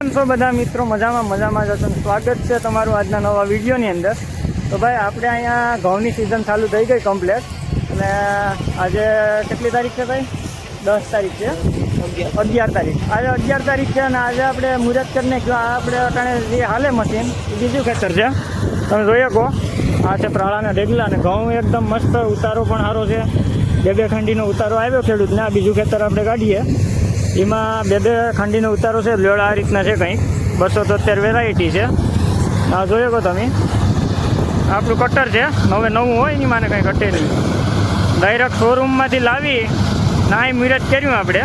કેમ બધા મિત્રો? મજામાં મજામાં જશો ને? સ્વાગત છે તમારું આજના નવા વિડીયોની અંદર. તો ભાઈ, આપણે અહીંયા ઘઉંની સિઝન ચાલુ થઈ ગઈ કમ્પ્લેટ અને આજે કેટલી તારીખ છે ભાઈ? દસ તારીખ છે? અગિયાર તારીખ. આજે અગિયાર તારીખ છે અને આજે આપણે મુહૂર્ત કરીને આપણે અટાણે જે હાલે મશીન એ બીજું ખેતર છે તમે જોઈ શકો. આ છે પ્રાળાના ઢેગલા અને ઘઉં એકદમ મસ્ત ઉતારો પણ સારો છે. બે બે ખંડીનો ઉતારો આવ્યો ખેડૂતને. આ બીજું ખેતર આપણે કાઢીએ. એમાં બે બે ખંડીનો ઉતારો છે લોડ આ રીતના છે કંઈક. બસો તોતેર વેરાયટી છે. આ જોયો કહો તમે? આપણું કટર છે. નવે નવું હોય ને માને કંઈ કટે નહીં. ડાયરેક્ટ શોરૂમમાંથી લાવી નાય મિરજ કર્યું આપણે.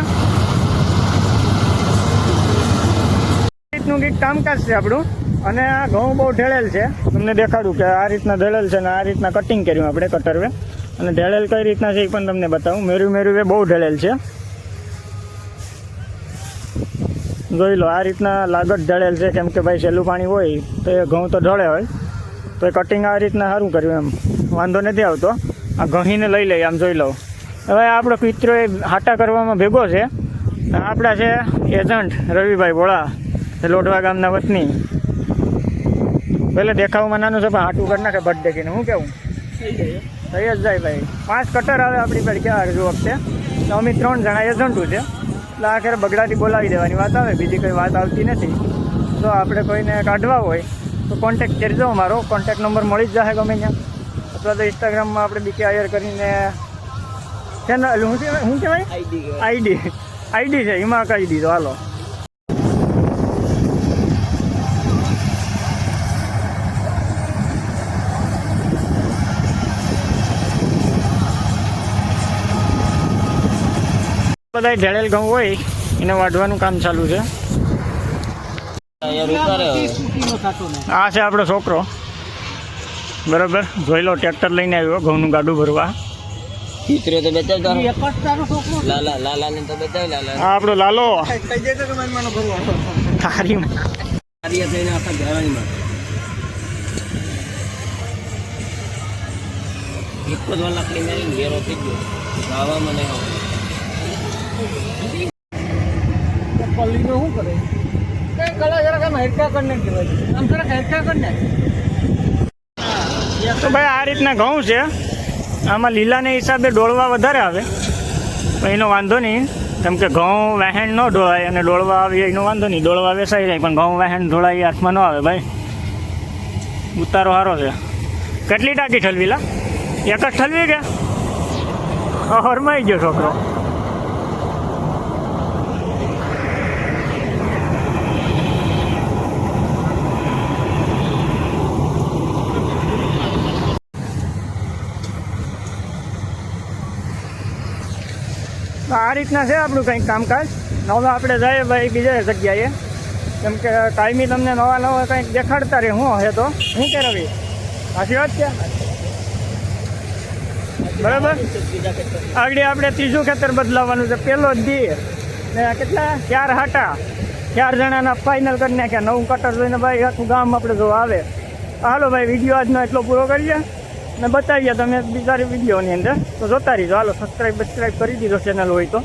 રીતનું કંઈક કામકાજ છે આપણું. અને આ ઘઉં બહુ ઢેળેલ છે. તમને દેખાડું કે આ રીતના ઢેળેલ છે ને આ રીતના કટિંગ કર્યું આપણે કટરવે અને ઢેળેલ કઈ રીતના છે એ પણ તમને બતાવું. મેરું મેરું એ બહુ ઢેળેલ છે. જોઈ લો આ રીતના લાગત ઢળેલ છે કેમ કે ભાઈ સહેલું પાણી હોય તો એ ઘઉં તો ઢળે હોય. તો એ કટિંગ આ રીતના સારું કર્યું એમ. વાંધો નથી આવતો. આ ઘહીને લઈ લઈએ આમ જોઈ લો. હવે આપણો પિત્રો એ હાટા કરવામાં ભેગો છે. આપણા છે એજન્ટ રવિભાઈ ભોળા લોઢવા ગામના વતની. પહેલે દેખાવમાં નાનું છે પણ હાટું કરી નાખે બર્થડે કીને. હું કેવું? થઈ જ જાય ભાઈ. પાંચ કટર આવે આપણી પર ક્યાં જો વખતે તો અમે ત્રણ જણા એજન્ટું છે. એટલે આખરે બગડાથી બોલાવી દેવાની વાત આવે બીજી કંઈ વાત આવતી નથી. તો આપણે કોઈને કાઢવા હોય તો કોન્ટેક્ટ કરજો અમારો. કોન્ટેક નંબર મળી જ જશે ગમે ત્યાં. અથવા તો ઇન્સ્ટાગ્રામમાં આપણે બીકે આયર કરીને ચેનલ શું કહેવાય? શું કહેવાય? આઈડી. આઈડી. છે એમાં કહી દીધો હાલો. બધા ઢળેલ ઘઉં હોય એને વાઢવાનું કામ ચાલુ છે. આ છે આપણો છોકરો. બરાબર? જોઈ લો ટ્રેક્ટર લઈને આવ્યો ઘઉંનું ગાડું ભરવા. આપણો લાલો. તારી એક જ વાર લાકડી મારી ઘેરો થઈ ગયો. ગાવા મને પલ્લીનો શું કરે? કઈ કલા જરાક આમ હેરકા કરી નાખી આમ જરાક હેરકા કરી નાખી. તો ભાઈ આ રીતના ઘઉં છે. આમાં લીલાને હિસાબે ડોળવા વધારે આવે. એનો વાંધો નહીં. કેમ કે ઘઉં વહેણ ન ઢોળાય અને ડોળવા આવે એનો વાંધો નહીં. ડોળવા વેસાઈ જાય પણ ઘઉં વહેણ ઢોળાય હાથમાં ન આવે ભાઈ. ઉતારો સારો છે. કેટલી ટાંકી ઠલવીલા એક જ ઠલવી ગયા હરમાઈ ગયો છોકરો. તો આ રીતના છે આપણું કંઈક કામકાજ. હવે આપણે જઈએ ભાઈ બીજા જગ્યાએ. કેમ કે કાયમી તમને નવા નવા કંઈક દેખાડતા રહે, હું હે તો. શું કે રવિ સાચી વાત છે બરાબર? આગળ આપણે ત્રીજું ખેતર બદલાવવાનું છે. પહેલો જ દી. ને કેટલા? ચાર હાટા. ચાર જણાના ફાઇનલ કરી નાખ્યા. નવું કટર જોઈને ભાઈ આખું ગામ આપણે જો આવે. હાલો ભાઈ વીડિયો આજનો એટલો પૂરો કરીએ. ને બતાવીએ તમે બીજા વિડીયોની અંદર. તો જોતા રહીજો. હાલો સબસ્ક્રાઈબ બસ્ક્રાઈબ કરી દીધો ચેનલ હોય તો.